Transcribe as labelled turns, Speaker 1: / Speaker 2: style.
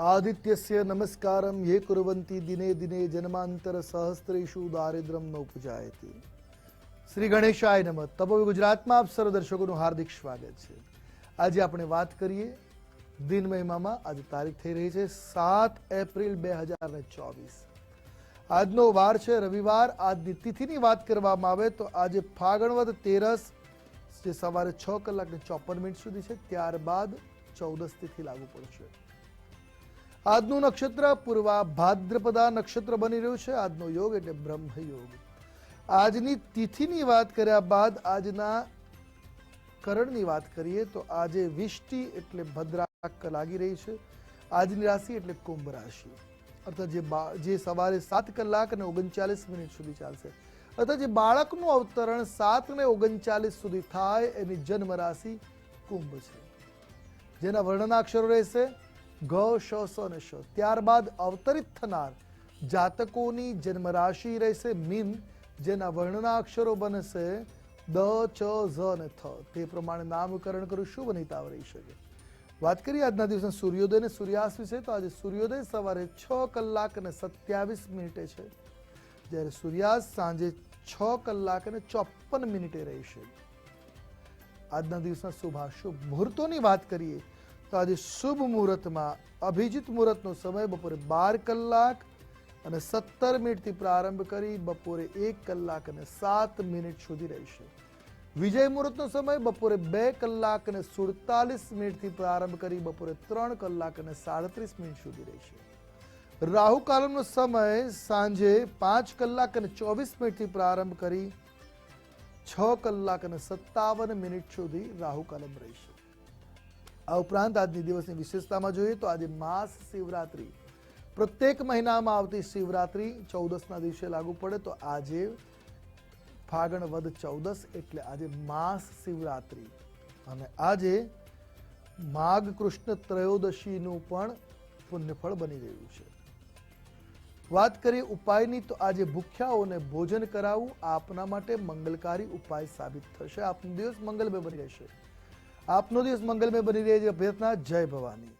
Speaker 1: આદિત્યસ્ય નમસ્કારમ યે કુર્વંતી દિને દિને જન્માંતર સહસ્ત્રેષુ દારિદ્રમ ન ઉપજાયતિ શ્રી ગણેશાય નમ તપો ગુજરાતમાં આપ સર્વ દર્શકોનું હાર્દિક સ્વાગત છે આજે આપણે વાત કરીએ દિન મહિમામાં આજે તારીખ થઈ રહી છે સાત એપ્રિલ બે હજાર ને ચોવીસ આજનો વાર છે રવિવાર આજની તિથિની વાત કરવામાં આવે તો આજે ફાગણવદ તેરસ જે સવારે છ કલાક ને ચોપન મિનિટ સુધી છે ત્યારબાદ ચૌદસ તિથિ લાગુ પડશે આજનું નક્ષત્ર પૂર્વા ભાદ્રપદા નક્ષત્ર બની રહ્યું છે. આજનો યોગ એટલે બ્રહ્મ યોગ આજની તિથિની વાત કર્યા બાદ આજના કરણની વાત કરીએ તો આજે વિષ્ટિ એટલે ભદ્રાક લાગી રહી છે. આજની રાશિ એટલે કુંભ રાશિ. અર્થાત જે જે સવારે સાત કલાક અને ઓગણચાલીસ મિનિટ સુધી ચાલશે. અર્થાત જે બાળકનું અવતરણ સાત ને ઓગણચાલીસ સુધી થાય એની જન્મ રાશિ કુંભ છે. જેના વર્ણના અક્ષરો રહેશે ઘ શ સ અને શ. ત્યારબાદ અવતરિત થનાર જાતકોની જન્મ રાશિ રહેશે મીન, જેના વર્ણના અક્ષરો બનશે દ, ચ, ઝ અને થ. તે પ્રમાણે નામકરણ કરું શું બનીતા રહી શકે વાત કરીએ આજના દિવસે સૂર્યોદય અને સૂર્યાસ્ત વિશે તો આજે સૂર્યોદય સવારે છ કલાક અને સત્યાવીસ મિનિટે છે. જ્યારે સૂર્યાસ્ત સાંજે છ કલાક અને ચોપન મિનિટે રહેશે. આજના દિવસના શુભાશુભ મુહૂર્તોની વાત કરીએ તો આજે શુભ મુહૂર્તમાં અભિજીત મુહૂર્તનો સમય બપોરે બાર કલાક અને સત્તર મિનિટથી પ્રારંભ કરી બપોરે એક કલાક અને સાત મિનિટ સુધી રહેશે. વિજય મુહૂર્તનો સમય બપોરે બે કલાક અને સુડતાલીસ મિનિટથી પ્રારંભ કરી બપોરે ત્રણ કલાક અને સાડત્રીસ મિનિટ સુધી રહેશે. રાહુ કાલમનો સમય સાંજે પાંચ કલાક અને ચોવીસ મિનિટથી પ્રારંભ કરી છ કલાક અને સત્તાવન મિનિટ સુધી રાહુ કાલમ રહેશે. આ ઉપરાંત આજની દિવસની વિશેષતામાં જોઈએ તો આજે માસ શિવરાત્રિ. પ્રત્યેક મહિનામાં આવતી શિવરાત્રિ ચૌદસના દિવસે લાગુ પડે તો આજે ફાગણ વદ ચૌદસ એટલે આજે માસ શિવરાત્રિ. અને આજે માઘ કૃષ્ણ ત્રયોદશીનું પણ પુણ્યફળ બની રહ્યું છે. વાત કરીએ ઉપાયની તો આજે ભૂખ્યાઓને ભોજન કરાવવું આપના માટે મંગલકારી ઉપાય સાબિત થશે. આપનો દિવસ મંગલમય બની રહેશે. આપનો દિવસ મંગલમય બની રહે છે. અભ્યર્થના જય ભવાની.